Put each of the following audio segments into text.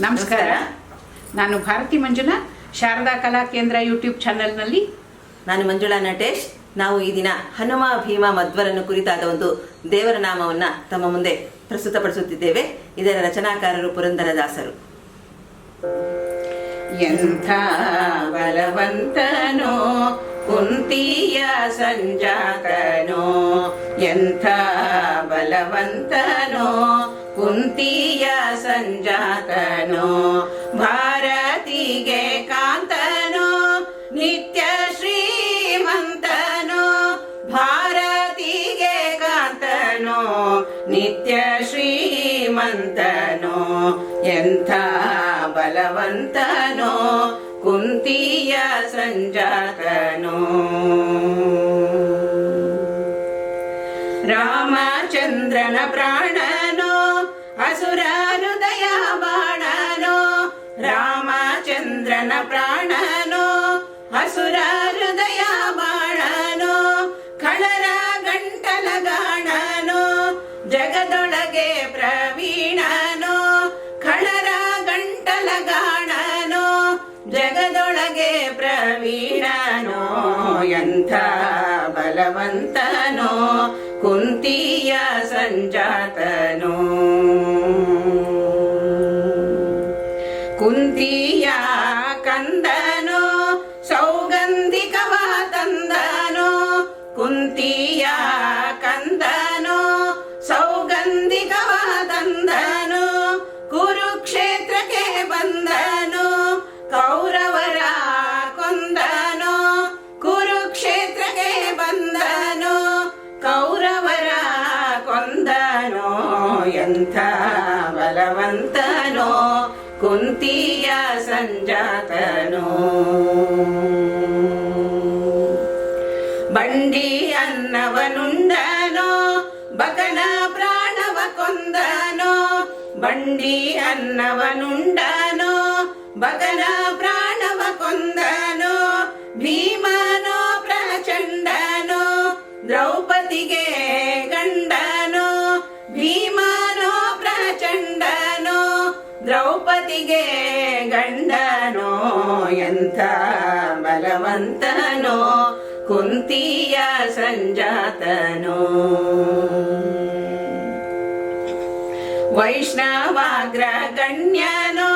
ನಮಸ್ಕಾರ. ನಾನು ಭಾರತಿ ಮಂಜುನಾ. ಶಾರದಾ ಕಲಾ ಕೇಂದ್ರ ಯೂಟ್ಯೂಬ್ ಚಾನೆಲ್ನಲ್ಲಿ. ನಾನು ಮಂಜುಳಾ ನಟೇಶ್. ನಾವು ಈ ದಿನ ಹನುಮ ಭೀಮ ಮಧ್ವರನ್ನು ಕುರಿತಾದ ಒಂದು ದೇವರ ನಾಮವನ್ನ ತಮ್ಮ ಮುಂದೆ ಪ್ರಸ್ತುತಪಡಿಸುತ್ತಿದ್ದೇವೆ. ಇದರ ರಚನಾಕಾರರು ಪುರಂದರದಾಸರು. ಎಂಥ ಬಲವಂತನೋ ಕುಂತಿಯ ಸಂಜಾತನೋ ಎಂಥ ಬಲವಂತನೋ, ಕುಂತಿಯ ಸಂಜಾತನೋ, ಭಾರತಿಗೆ ಕಾಂತನೋ, ನಿತ್ಯ ಶ್ರೀಮಂತನೋ, ಭಾರತಿಗೆ ಕಾಂತನೋ, ನಿತ್ಯ ಶ್ರೀಮಂತನೋ, ಎಂಥ ಬಲವಂತನೋ, ಕುಂತಿಯ ಸಂಜಾತನೋ. ರಾಮಚಂದ್ರನ ಪ್ರಾಣನೋ ಅಸುರ ಹೃದಯ ಬಾಣನೋ ರಾಮಚಂದ್ರನ ಪ್ರಾಣನೋ ಅಸುರ ಹೃದಯ ಬಾಣನೋ ಕಳರ ಗಂಟಲ ಗಾಣನೋ ಜಗದೊಳಗೆ ಪ್ರವೀಣನೋ, ಕಳರ ಗಂಟಲ ಗಾಣನೋ ಜಗದೊಳಗೆ ಪ್ರವೀಣನೋ, ಎಂಥ ಬಲವಂತನೋ ಕುಂತಿಯ ಸಂಜಾತನು. ಕುಂತಿಯ ಕಂದನು ಸೌಗಂಧಿಕವ ತಂದನೋ. ಕುಂತಿಯ ಕಂದನು ಸೌಗಂಧಿಕವ ತಂದನೋ. ಕುರುಕ್ಷೇತ್ರಕ್ಕೆ ಬಂದನೋ. ಬಲವಂತನೋ ಕುಂತಿಯ ಸಂಜಾತನೋ ಬಂಡಿ ಅನ್ನವನುಂಡನೋ ಬಕನ ಪ್ರಾಣವ ಕೊಂದನೋ ಬಂಡಿ ಅನ್ನವನುಂಡನೋ ಬಕನ ಪ್ರಾಣವ ಕೊಂದನೋ ಭೀಮನೋ ದ್ರೌಪದಿಗೆ ಗಂಡನೋ ಎಂಥ ಬಲವಂತನೋ ಕುಂತಿಯ ಸಂಜಾತನೋ. ವೈಷ್ಣವಾಗ್ರ ಗಣ್ಯನೋ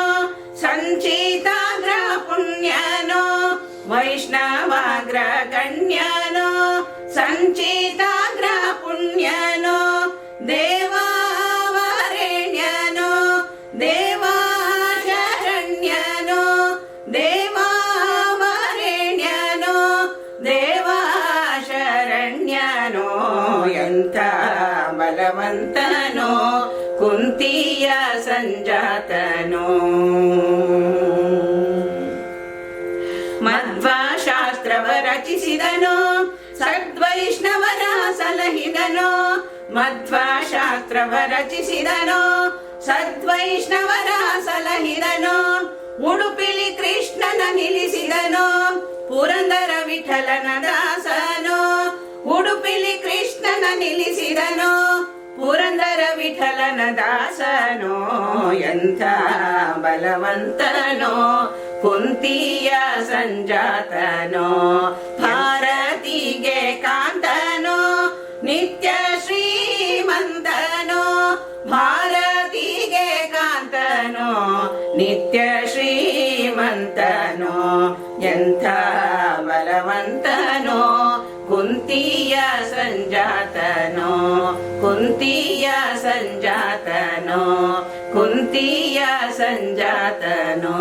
ಸಂಚಿತಾಗ್ರ ಪುಣ್ಯನೋ ವೈಷ್ಣವಾಗ್ರ ಗಣ್ಯನೋ ಸಂಚಿತಾಗ್ರ ಪುಣ್ಯನೋ. ದೇವಾ ಶರಣ್ಯನೋ ಎಂಥ ಬಲವಂತನೋ ಕುಂತಿಯ ಸಂಜಾತನೋ ಮಧ್ವಶಾಸ್ತ್ರವ ರಚಿಸಿದನೋ ಸದ್ವೈಷ್ಣವರ ಸಲಹಿದನೋ ಮಧ್ವಶಾಸ್ತ್ರವ ರಚಿಸಿದನೋ ಸದ್ವೈಷ್ಣವರ ಸಲಹಿದನೋ ಉಡುಪಿಲಿ ಕೃಷ್ಣನ ನಿಲ್ಲಿಸಿದನೋ. ಪುರಂದರ ವಿಠಲನ ದಾಸನು. ಉಡುಪಿಲಿ ಕೃಷ್ಣನ ನಿಲ್ಲಿಸಿದನು. ಪುರಂದರ ವಿಠಲನ ದಾಸನೋ. ಎಂಥ ಬಲವಂತನೋ. ಕುಂತಿಯ ಸಂಜಾತನೋ. ಭಾರತಿಗೆ ಕಾಂತನೋ. ನಿತ್ಯ ಶ್ರೀಮಂತನು. ಭಾರತಿಗೆ ಕಾಂತನೋ. ನಿತ್ಯ ಶ್ರೀಮಂತನೋ ಎಂಥ ಬಲವಂತನೋ ಕುಂತಿಯ ಸಂಜಾತನೋ ಕುಂತಿಯ ಸಂಜಾತನೋ ಕುಂತಿಯ ಸಂಜಾತನೋ